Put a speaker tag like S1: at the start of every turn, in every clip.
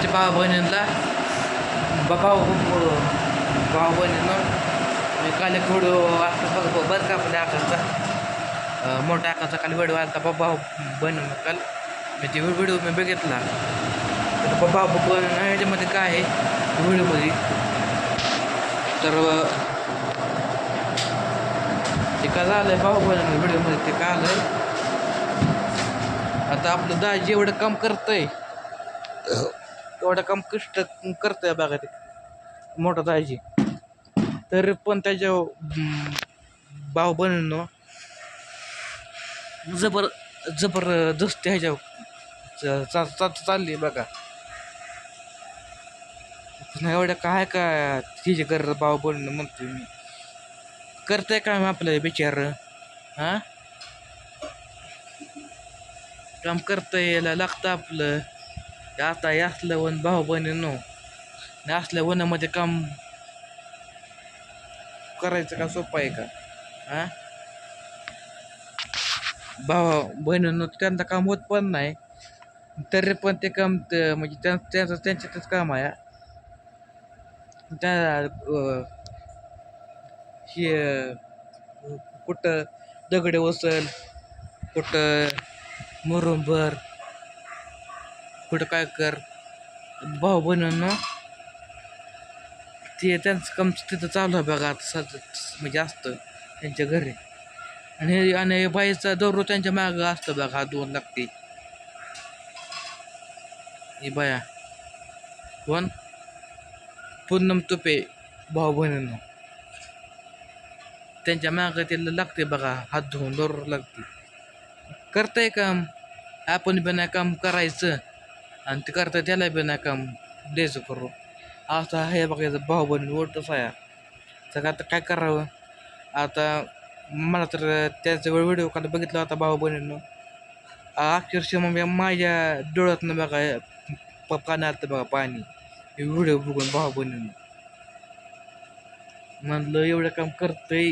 S1: आमच्या भाऊ बहिणींना भाऊ भाऊ बहिणीनं मी काल एक व्हिडिओ आता बघ बरं का आपल्या आकाशचा मोठ्या आकाशचा काल व्हिडिओ आला होता भाऊ बहिणी काल मी ते व्हिडिओ मी बघितला तर भाऊ बहिणी ह्याच्यामध्ये काय आहे व्हिडिओमध्ये तर ते काय झालं आहे भाऊ बहिणी व्हिडिओमध्ये ते काय आलं आता आपलं दाजी एवढं काम करतंय एवढं काम कष्ट करतंय बघा ते मोठा जायची तरी पण त्याच्या भाव बनवणं जबर जबरदस्त ह्याच्या चा- चा- चालली बघा. पुन्हा एवढं काय का तिचे कर भाव बहिणीनं म्हणतोय मी. करतंय काम आपलं बिचार. हां? काम करता यायला लागतं आपलं. आता हे असलं वन भाऊ बहिणींनो असल्या वनामध्ये काम करायचं का सोपं आहे का? हा? भाऊ बहिणींनो त्यांचं काम होत पण नाही. तरी पण ते काम म्हणजे त्या त्यांचं त्यांच्यातच काम आहे. त्या हे कुठं दगडे वसल कुठं मुरुंबर कुठं काय कर. भाऊ बहिणीनं ते त्यांचं काम तिथं चालू आहे बघा आता सध्या म्हणजे असतं त्यांच्या घरी. आणि आणि बाईचा दररोज त्यांच्या मागं असतं बघा हा दोन लागते. हे बाया. कोण? पूनम तुपे भाऊ बहिणीनं. त्यांच्या मागं त्याला लागते बघा हात धुवून दररोज लागते. करताय काम. आपण पण काम करायचं. आणि ते करता त्याला बी नाही काम द्यायचं करू. आता हे बघायचं भाऊ बहीण ओटच आहे. तर आता काय करावं? आता मला तर त्याचा वेळ व्हिडिओ काल बघितला होता भाऊ बहिणीनं. अक्षरशः मग माझ्या डोळ्यातनं बघा पाणी आलं बघा पाणी. व्हिडिओ बघून भाऊ बहिणीनं. म्हणलं एवढं काम करतंय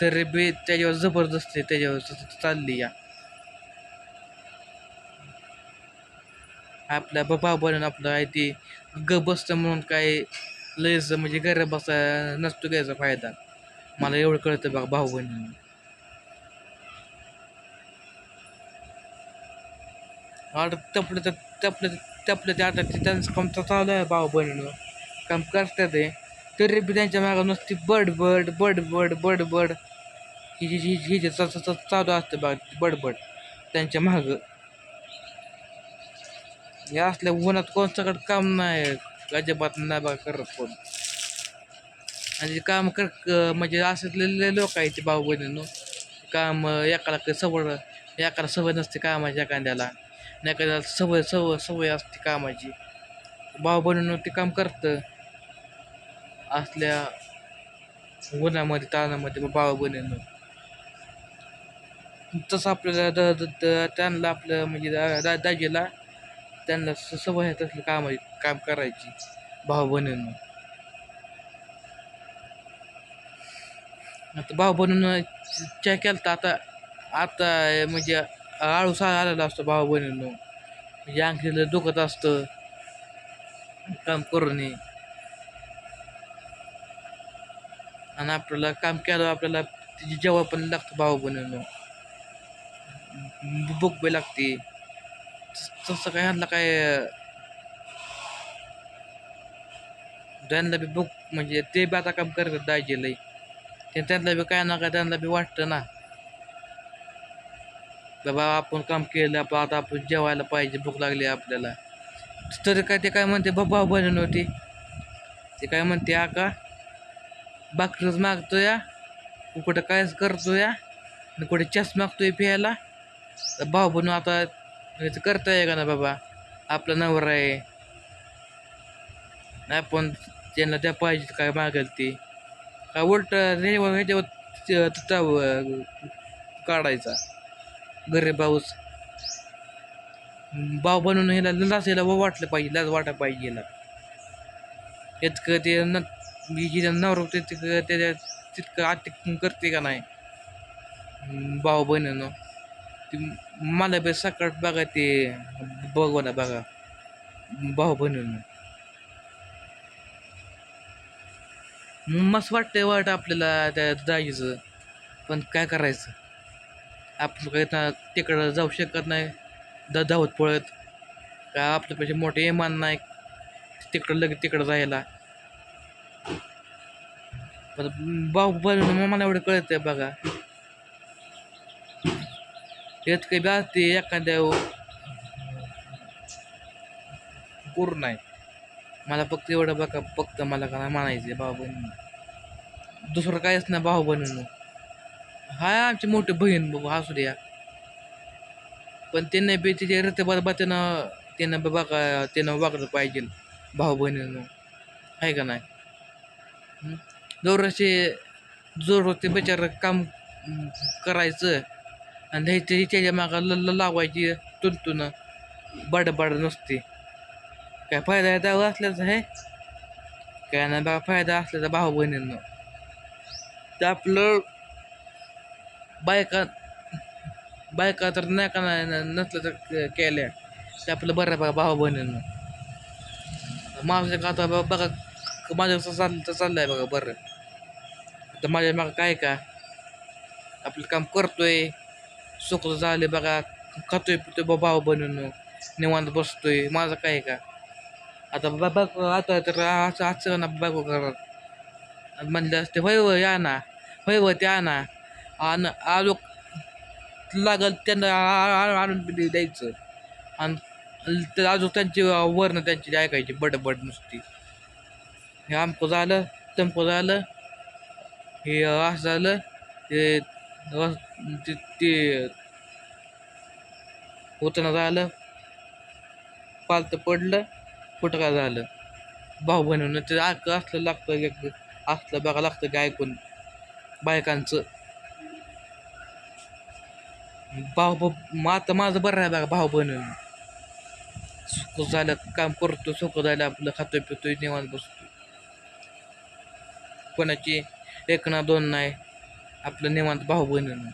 S1: तरी बी त्याच्यावर जबरदस्ती त्याच्यावर चालली या. आपल्या बाबा बनून आपलं आहे ते ग बसतं म्हणून काय लयच म्हणजे गरीब बसा नसतो घ्यायचा फायदा. मला एवढं कळतं बघा भाऊ बहिणी. ऑर्डर तपलं तर तपलं तपलं ते आता ते त्यांचं काम तर चालू आहे भाऊ बहिणीनं. काम करतात ते तरी बी त्यांच्या मागं नुसती बडबड बडबड बडबड बड बड ही ही जे च- च- चालू असतं बघा बडबड त्यांच्या मागं. या असल्या उन्हात कोणच्याकडे काम नाही अजिबात नाही बघा करत कोण. आणि जे काम कर म्हणजे असले लोक आहेत ते भाऊ बहिणीनं काम एकाला सवड एकाला सवय नसते कामाची एखाद्याला. एखाद्याला सवय सवय सवय असते कामाची. भाऊ बहिणीनं ते काम करतं. असल्या उन्हामध्ये तानामध्ये भाऊ बहिणीनं तसं आपल्याला द- द- त्यांना आपलं म्हणजे दा- दाजीला त्यांना सवय आहे तसलं काम काम करायची. भाऊ बहिणीनं आता भाऊ बहिणीनं केलं केला आता आता म्हणजे आळूस आलेला असतो भाऊ बहिणीनं म्हणजे आणखी दुखत असतं. काम करून आणि आपल्याला काम केलं आपल्याला तिची जेव्हा पण लागतं भाऊ बनवणं बुक बी लागते. तसं काय ह्यांना काय त्यांना बी बुक म्हणजे ते बी आता काम करतात दाजी लई. ते त्यांना बी काय ना काय त्यांना बी वाटतं ना. बाबा आपण काम केलं आपण आता आपण जेवायला पाहिजे भूक लागली आपल्याला. तरी काय ते काय म्हणते बाबा बनवून होती ते काय म्हणते आका भाकरीच मागतो या कुठं कायच करतो या आणि कुठे चस मागतोय प्यायला तर भाऊ बनू आता हेच करताय का ना बाबा? आपला नवरा आहे. आपण त्यांना त्या पाहिजे काय मागेल ते. काय उलट ह्याच्यावर ह्याच्यावर काढायचा. गरीब भाऊस भाऊ बनून ह्याला लाच याला वाटलं पाहिजे लाच वाटा पाहिजे याला इतकं ते न मी जिथे तितकं त्याच्या तितकं आत करते का नाही? भाऊ बहिणीनं. ती मला बी सकाळ बघा ते बघू ना बघा. भाऊ बनवून मस्त वाटतंय वाट आपल्याला त्या जायचं पण काय करायचं? आपण काही तिकडं जाऊ शकत नाही. द धावत पळत. का आपल्यापेक्षा मोठे इमान नाही. तिकडं लगेच तिकडं जायला पण भाऊ बहिणीनं मला एवढं कळतंय बघा. येत काही बी असते एखाद्या पूर्ण नाही. मला फक्त एवढं बघा फक्त मला का म्हणायचं भाऊ बहीण दुसरं काहीच नाही भाऊ बहिणीनं हाय आमची मोठी बहीण बाबा असू द्या. पण त्यांना बी तिच्या रीतीबरोबर त्यानं त्यानं बी बघा त्यानं वागलं पाहिजे भाऊ बहिणीनं आहे का नाही? हं? जोर होते बिचार काम करायचं. आणि ह्याच्या हिच्याच्या मागं लल्ल लावायची तुंतून बडबड नसते. काय फायदा दावा असल्याचा आहे? काय नाही बा फायदा असल्याचा भाऊ बहिणींना. ते आपलं बायका बायका तर नाही का नाही नसलं तर केल्या. ते आपलं बरं बघा भाऊ बहिणींना. माझ्या का आता बघा बघा माझ्या कसं चाललं तर चाललंय बघा बरं. तर माझ्या मागं काय का? आपलं काम करतोय. सुख झाले बघा खातोय पितोय बा भाऊ बहिणीनं निवांत बसतोय. माझं काय का? आता बाबा आता तर असं असं ना बायको करत म्हणलं म्हणले असते होय होय या ना. होय व त्या ना. आणि आलो लागल त्यांना आणून द्यायचं. आणि तर अजून त्यांची वर्ण त्यांची ऐकायची बडबड नुसती. हे आमकं झालं तमकं झालं हे असं झालं ते ते- ते होतं झालं. पालतं पडलं फुटका झालं. भाऊ बहिणीनं ते आक असलं लागतं एक असलं बघा लागतं की ऐकून बायकांचं. भाऊ भाऊ आता माझं बरं आहे बघा भाऊ बहिणीनं. सुख झालं काम करतो सुख झालं आपलं खातोय पितोय निवांत बसतो कोणाची एक ना दोन नाही. आपलं निवांत भाऊ बहिणीनं.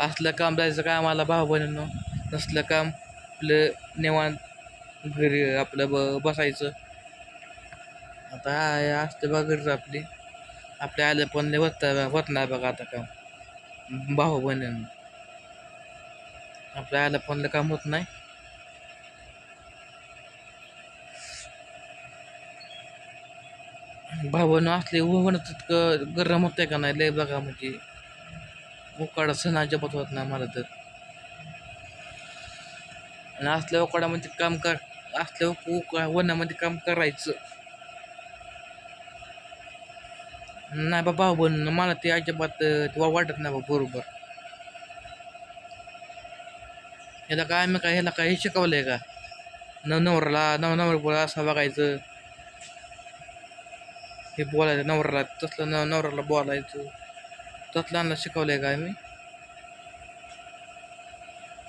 S1: असलं काम जायचं कामाला भाऊ बहिणीनं? नसलं काम आपलं निवांत घरी आपलं ब बसायचं. आता आहे असते बघा आपली. आपल्या आल्या पण लय होत नाही बघा आता काम. भाऊ बहिणीनं. आपल्या आल्या पण काम होत नाही. भावनं असले होणं तितकं गरम होतंय का नाही लय बघा म्हणजे उकाडा सण अजिबात होत नाही मला तर. आणि असल्या उकाडामध्ये काम कर असल्या उक उका वनामध्ये काम करायचं. नाही बा भाऊ बन मला ते अजिबात अं, वाटत नाही बाबा बरोबर. ह्याला काय मी काय ह्याला काय हे शिकवलंय का? न नवनवर नव असं बघायचं. हे बोलायचं नवऱ्याला तसलं न नवऱ्याला बोलायचं. तसलं शिकवलंय का आम्ही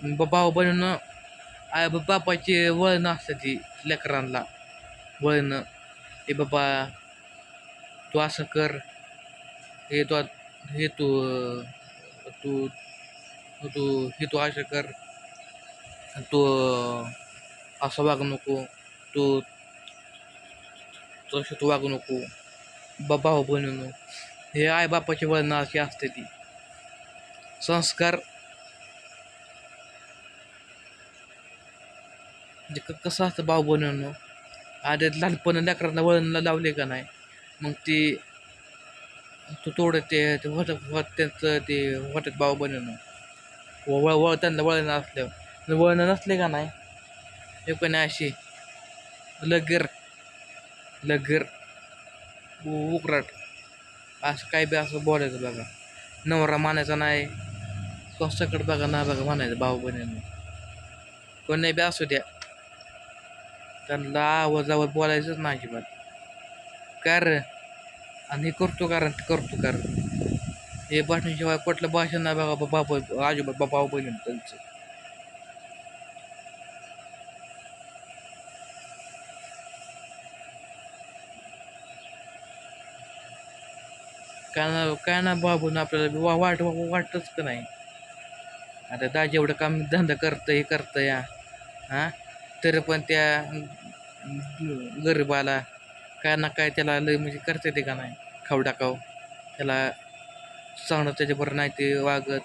S1: ब- भाऊ बहिणीनं आय बा- बापाची वळणं असते ती लेकरांना. वळणं हे बाबा तू असं कर. हे तू हे तू तू तू हे तू असं कर. तू असं वागू नको. तू तसं तू वागू नको. भाऊ हो बहिणीनं हे आई बापाची वळणं अशी असते ती. संस्कार जे क- कसं असतं भाऊ बहिणीनं आधी लहानपण लेकरांना वळण लावले का नाही? मग ती तू थोडं ते ते होत होत त्यांचं ते होतात भाऊ बहिणीनं वळ वळ त्यांना वळण असल्यावर. वळण नसले का नाही? हे पण अशी. लगेर. लगेर. उकराट. असं काय बी असं बोलायचं बघा. नवरा मानायचा नाही. कसंकड बघा ना बघा म्हणायचं भाऊ बहिणीनं कोणी बी असू द्या. त्यांना आवाजावर बोलायचंच नाही अजिबात. कर. आणि हे करतो कारण ते करतो कारण हे भाषणाशिवाय कुठलं भाषण नाही बघा बाबा आजोबा बाबा भाऊ बहिणी त्यांचं. काय ना काय ना बाबून आपल्याला वा वाट वाटतच का नाही? आता दाजी एवढं काम धंदा करतं हे. करतं या हां? तरी पण त्या गरिबाला काय ना काय त्याला लय म्हणजे करते ते का नाही? खाऊ टाकाव. त्याला सांगणं त्याच्याबरोबर नाही ते वागत.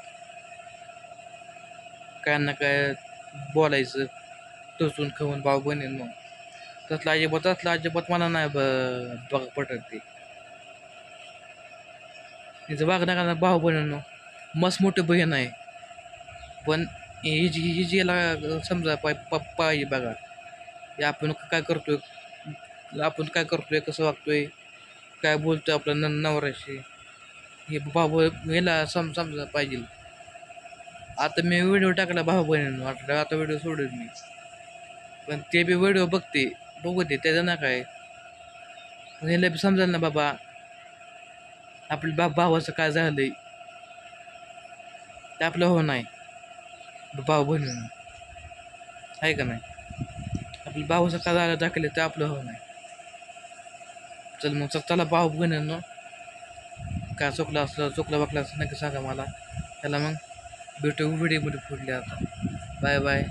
S1: काय ना काय बोलायचं टोचून खाऊन भाऊ बनेन मग. तसला अजिबात असला अजिबात मला नाही ब बघ पटत ते. तिचं वागणं भाऊ बनेन मस्त मोठी बहीण आहे. पण ही जी ही जी याला समजा पाय पप्पा पाहिजे बघा. हे आपण काय करतोय? आपण काय करतोय? कसं वागतोय? काय बोलतोय आपल्या न नवऱ्याशी? हे भाऊ याला सम समजा पाहिजे. आता मी व्हिडिओ टाकला भाऊ बहिणीनं वाटलं आता व्हिडिओ सोडेल मी. पण ते बी व्हिडिओ बघते बघू दे त्याचं ना काय? ह्याला बी समजाल ना बाबा. आपल्या बा भावाचं काय झालंय? ते आपलं हो नाही. भाऊ बहिणीनं आहे का नाही? आपल्या भावाचं काय झालं दाखवलं ते आपलं हो नाही. चल मग चल चला भाऊ बहिणीनं. काय चुकलं असलं चुकलं वाकलं असलं नक्की सांगा मला. त्याला मग. भेटू व्हिडिओमध्ये फुटले आता. Bye bye